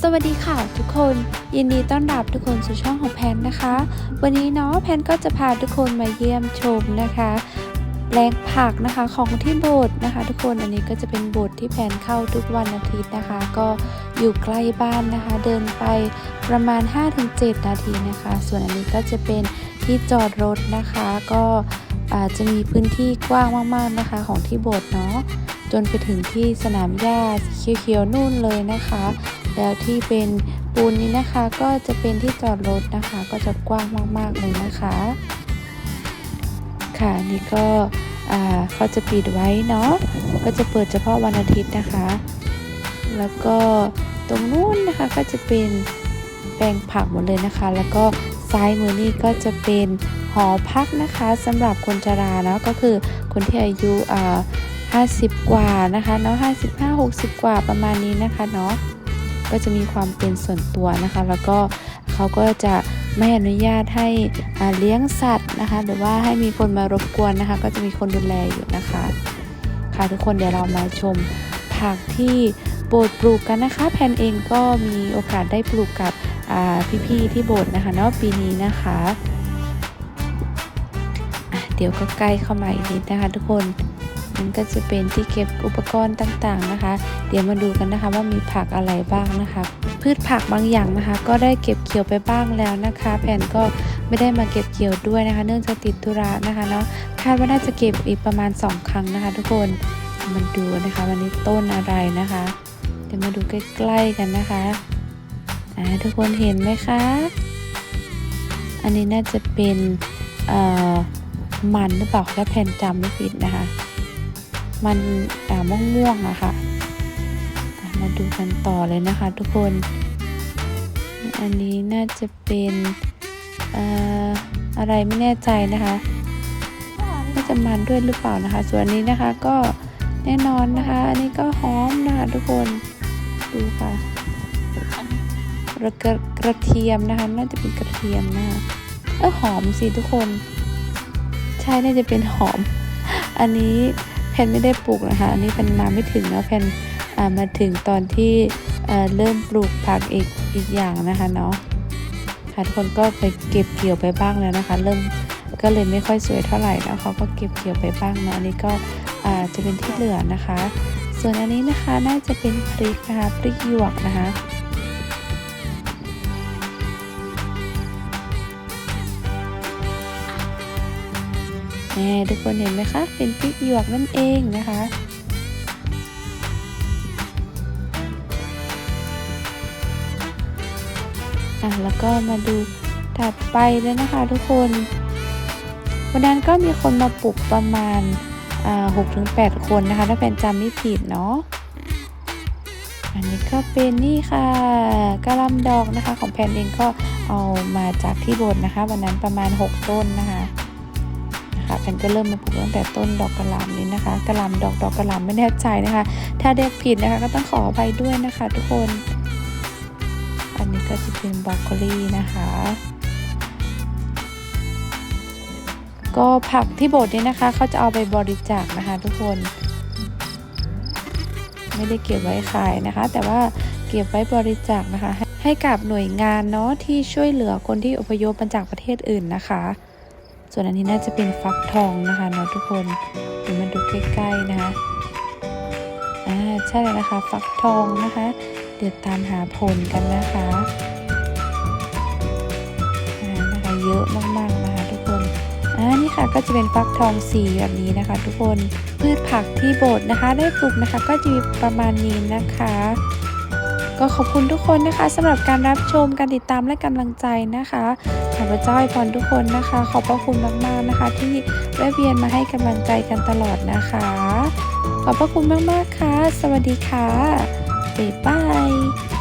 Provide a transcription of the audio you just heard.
สวัสดีค่ะทุกคน ยินดีต้อนรับทุกคนสู่ช่องของแพนนะคะ วันนี้เนาะแพนก็จะพาทุกคนมาเยี่ยมชมนะคะแปลงผักนะคะของที่โบสถ์นะคะ ทุกคนอันนี้ก็จะเป็นโบสถ์ที่แพนเข้าทุกวันอาทิตย์นะคะ ก็อยู่ใกล้บ้านนะคะ เดินไปประมาณ 5-7 นาทีนะคะ ส่วนอันนี้ก็จะเป็นที่จอดรถนะคะ ก็อาจจะมีพื้นที่กว้างมากๆนะคะ ของที่โบสถ์เนาะจนไปถึงที่สนามหญ้าสีเขียวๆนู่นเลยนะคะ แล้วที่เป็นปูนนี้นะคะ ก็จะเป็นที่จอดรถนะคะ ก็จะกว้างมากๆเลยนะคะ ค่ะนี่ก็อ่าเขาจะปิดไว้เนาะก็จะเปิดเฉพาะวันอาทิตย์นะคะ แล้วก็ตรงนู้นนะคะก็จะเป็นแปลงผักหมดเลยนะคะ แล้วก็ซ้ายมือนี่ก็จะเป็นหอพักนะคะสำหรับคนชราเนาะก็คือคนที่อายุอ่า50 กว่านะคะเนาะ55 60 กว่าประมาณนี้นะคะเนาะ ก็จะมีความเป็นส่วนตัวนะคะ แล้วก็เขาก็จะไม่อนุญาตให้เลี้ยงสัตว์นะคะ หรือว่าให้มีคนมารบกวนนะคะ ก็จะมีคนดูแลอยู่นะคะ ค่ะทุกคนเดี๋ยวเรามาชมผักที่โบสถ์ปลูกกันนะคะ แพนเองก็มีโอกาสได้ปลูกกับพี่ๆที่โบสถ์นะคะเนาะปีนี้นะคะะเดี๋ยวก็ใกล้เข้ามาอีกนิดนะคะทุกคน มันก็จะเป็นที่เก็บอุปกรณ์ต่างๆนะคะ เดี๋ยวมาดูกันนะคะว่ามีผักอะไรบ้างนะคะ พืชผักบางอย่างนะคะ ก็ได้เก็บเกี่ยวไปบ้างแล้วนะคะ แผ่นก็ไม่ได้มาเก็บเกี่ยวด้วยนะคะ เนื่องจากติดธุระนะคะเนาะคาดว่าน่าจะเก็บอีกประมาณ 2 ครั้งนะคะ ทุกคนมาดูนะคะวันนี้ต้นอะไรนะคะ เดี๋ยวมาดูใกล้ๆกันนะคะอ่าทุกคนเห็นไหมคะ อันนี้น่าจะเป็นเอ่อมันหรือเปล่าถ้าแผ่นจำไม่ผิดนะคะ มันอ่าม่วงๆอะค่ะอะ มาดูกันต่อเลยนะคะ ทุกคน อันนี้น่าจะเป็นอ่ออะไรไม่แน่ใจนะคะน่าจะมันด้วยหรือเปล่านะคะ ส่วนนี้นะคะก็แน่นอนนะคะ อันนี้ก็หอมนะคะทุกคนดูค่ะกระกระเทียมนะคะ น่าจะเป็นกระเทียมนะคะเออหอมสิทุกคน ใช่น่าจะเป็นหอม อันนี้ พนไม่ได้ปลูกนะคะอันนี้แพนมาไม่ถึงเนาะแพนอ่ามาถึงตอนที่เริ่มปลูกผักอีกอีกอย่างนะคะเนาะค่ะทุกคนก็ไปเก็บเกี่ยวไปบ้างแล้วนะคะ เริ่มก็เลยไม่ค่อยสวยเท่าไหร่แล้วเขาก็เก็บเกี่ยวไปบ้างเนาะอันนี้ก็จะเป็นที่เหลือนะคะ ส่วนอันนี้นะคะน่าจะเป็นพริกนะคะพริกหยวกนะคะ ทุกคนเห็นไหมคะ เป็นพริกหยวกนั่นเองนะคะอะแล้วก็มาดูถัดไปเลยนะคะทุกคน วันนั้นก็มีคนมาปลูกประมาณหกถึงแปดคนนะคะ ถ้าเป็นจำไม่ผิดเนาะอันนี้ก็เป็นนี่ค่ะกระลำดอกนะคะ ของแพนเองก็เอามาจากที่โบสถ์นะคะ วันนั้นประมาณ 6 ต้นนะคะ คะแพนก็เริ่มมาปลูกตั้งแต่ต้นดอกกระหล่ำนี้นะคะกระหล่ำดอกดอกกระหล่ำไม่แน่ใจนะคะ ถ้าเรียกผิดนะคะก็ต้องขออภัยด้วยนะคะ ทุกคน อันนี้ก็จะเป็นบรอกโคลีนะคะก็ผักที่โบสถ์นี้นะคะเขาจะเอาไปบริจาคนะคะ ทุกคน ไม่ได้เก็บไว้ขายนะคะ แต่ว่าเก็บไว้บริจาคนะคะ ให้กับหน่วยงานเนาะที่ช่วยเหลือคนที่อพยพมาจากประเทศอื่นนะคะ ส่วนอันนี้น่าจะเป็นฟักทองนะคะเนาะทุกคนเดี๋ยวมาดูใกล้ๆนะคะอ่าใช่เลยนะคะฟักทองนะคะ เดี๋ยวตามหาผลกันนะคะอ่านะคะเยอะมากๆนะคะทุกคนอ่านี่ค่ะก็จะเป็นฟักทองสีแบบนี้นะคะ ทุกคนพืชผักที่โบสถ์นะคะ ได้ปลูกนะคะ ก็จะมีประมาณนี้นะคะ ก็ขอบคุณทุกคนนะคะสำหรับการรับชมการติดตามและกำลังใจนะคะขอพระเจ้าอวยพรทุกคนนะคะ ขอบพระคุณมากๆนะคะ ที่แวะเวียนมาให้กำลังใจกันตลอดนะคะ ขอบพระคุณมากๆค่ะ สวัสดีค่ะบ๊ายบาย